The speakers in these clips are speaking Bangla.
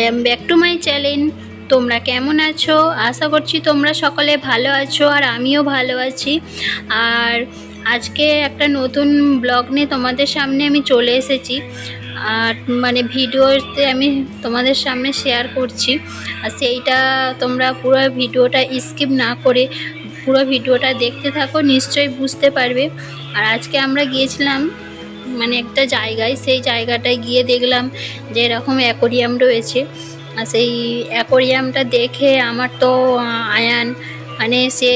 Am back to my channel তোমরা কেমন আছো? আশা করছি তোমরা সকলে ভালো আছো আর আমিও ভালো আছি। আর আজকে একটা নতুন ব্লগ নিয়ে তোমাদের সামনে আমি চলে এসেছি। আর মানে ভিডিওতে আমি তোমাদের সামনে শেয়ার করছি। আর সেইটা তোমরা পুরো ভিডিওটা স্কিপ না করে পুরো ভিডিওটা দেখতে থাকো, নিশ্চয়ই বুঝতে পারবে। আর আজকে আমরা গিয়েছিলাম মানে একটা জায়গায়, সেই জায়গাটায় গিয়ে দেখলাম যে এরকম অ্যাকোরিয়াম রয়েছে। আর সেই অ্যাকোরিয়ামটা দেখে আমার তো আয়ান মানে সে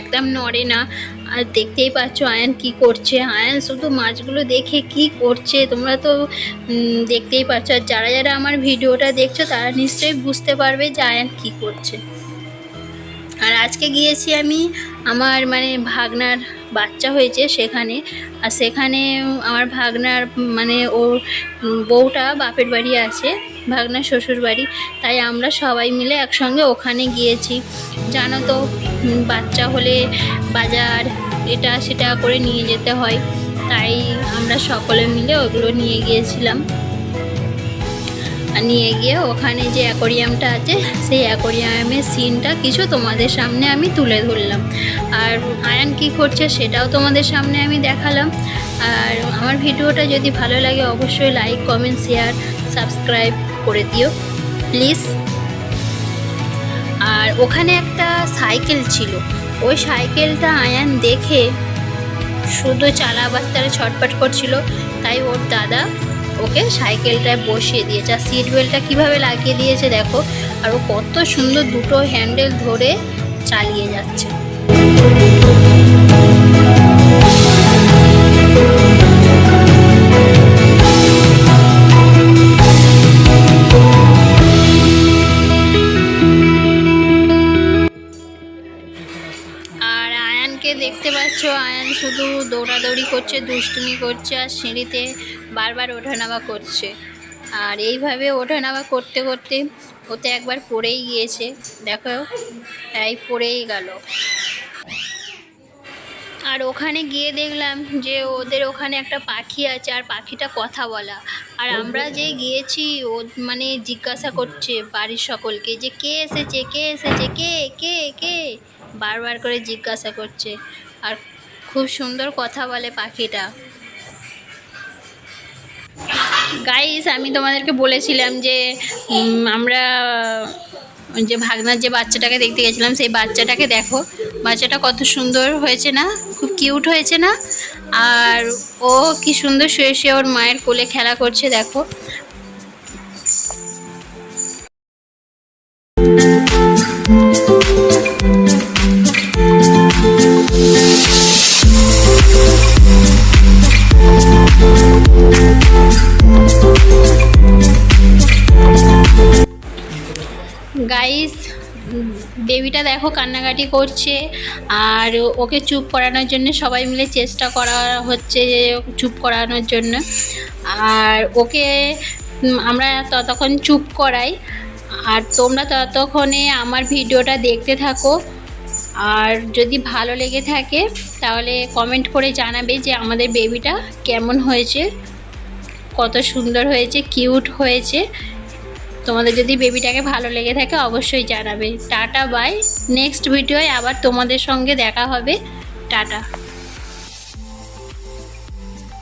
একদম নড়ে না। আর দেখতেই পাচ্ছ আয়ান কি করছে। আয়ান শুধু মাছগুলো দেখে কি করছে, তোমরা তো দেখতেই পাচ্ছ। আর যারা যারা আমার ভিডিওটা দেখছ, তারা নিশ্চয়ই বুঝতে পারবে যে আয়ান কি করছে। আর আজকে গিয়েছি আমি আমার মানে ভাগনার বাচ্চা হয়েছে সেখানে। আর সেখানে আমার ভাগনার মানে ওর বউটা বাপের বাড়ি আছে, ভাগনার শ্বশুর বাড়ি। তাই আমরা সবাই মিলে একসঙ্গে ওখানে গিয়েছি। জানো তো বাচ্চা হলে বাজার এটা সেটা করে নিয়ে যেতে হয়। তাই আমরা সকলে মিলে ওগুলো নিয়ে গিয়েছিলাম। নিয়ে গিয়ে ওখানে যে অ্যাকোরিয়ামটা আছে, সেই অ্যাকোরিয়ামের সিনটা কিছু তোমাদের সামনে আমি তুলে ধরলাম। আর আয়ান কি করছে সেটাও তোমাদের সামনে আমি দেখালাম। আর আমার ভিডিওটা যদি ভালো লাগে অবশ্যই লাইক কমেন্ট শেয়ার সাবস্ক্রাইব করে দিও প্লিজ আর ওখানে একটা সাইকেল ছিল। ওই সাইকেলটা আয়ান দেখে শুধু চালা বাচ্চারা ছটপট করছিল। তাই ওর দাদা ওকে সাইকেলটায় বসিয়ে দিয়েছে। আর সিট বেল্টটা কীভাবে লাগিয়ে দিয়েছে দেখো। আর ও কত সুন্দর দুটো হ্যান্ডেল ধরে চালিয়ে যাচ্ছে। দেখতে পাচ্ছ আয়ান শুধু দৌড়াদৌড়ি করছে, দুষ্টুমি করছে আর সিঁড়িতে বারবার ওঠানামা করছে। আর এইভাবে ওঠানামা করতে করতে ওতে একবার পড়েই গিয়েছে, দেখো তাই পড়েই গেল। আর ওখানে গিয়ে দেখলাম যে ওদের ওখানে একটা পাখি আছে, আর পাখিটা কথা বলা। আর আমরা যে গিয়েছি, ও মানে জিজ্ঞাসা করছে বাড়ির সকলকে যে, কে এসেছে? কে এসেছে? কে? কে? কে? বারবার করে জিজ্ঞাসা করছে। আর খুব সুন্দর কথা বলে পাখিটা। গাইস আমি তোমাদেরকে বলেছিলাম যে আমরা যে ভাগনার যে বাচ্চাটাকে দেখতে গেছিলাম, সেই বাচ্চাটাকে দেখো। বাচ্চাটা কত সুন্দর হয়েছে না? খুব কিউট হয়েছে না? আর ও কি সুন্দর শুয়ে শুয়ে ওর মায়ের কোলে খেলা করছে, দেখো। গাইস বেবিটা দেখো কান্নাকাটি করছে আর ওকে চুপ করানোর জন্য সবাই মিলে চেষ্টা করা হচ্ছে যে চুপ করানোর জন্য। আর ওকে আমরা ততক্ষণ চুপ করাই। আর তোমরা ততক্ষণে আমার ভিডিওটা দেখতে থাকো। আর যদি ভালো লেগে থাকে, তাহলে কমেন্ট করে জানাবে যে আমাদের বেবিটা কেমন হয়েছে, কত সুন্দর হয়েছে কিউট হয়েছে। তোমাদের যদি বেবিটাকে ভালো লেগে থাকে অবশ্যই জানাবে। টাটা বাই নেক্সট ভিডিওয় আবার তোমাদের সঙ্গে দেখা হবে। টাটা।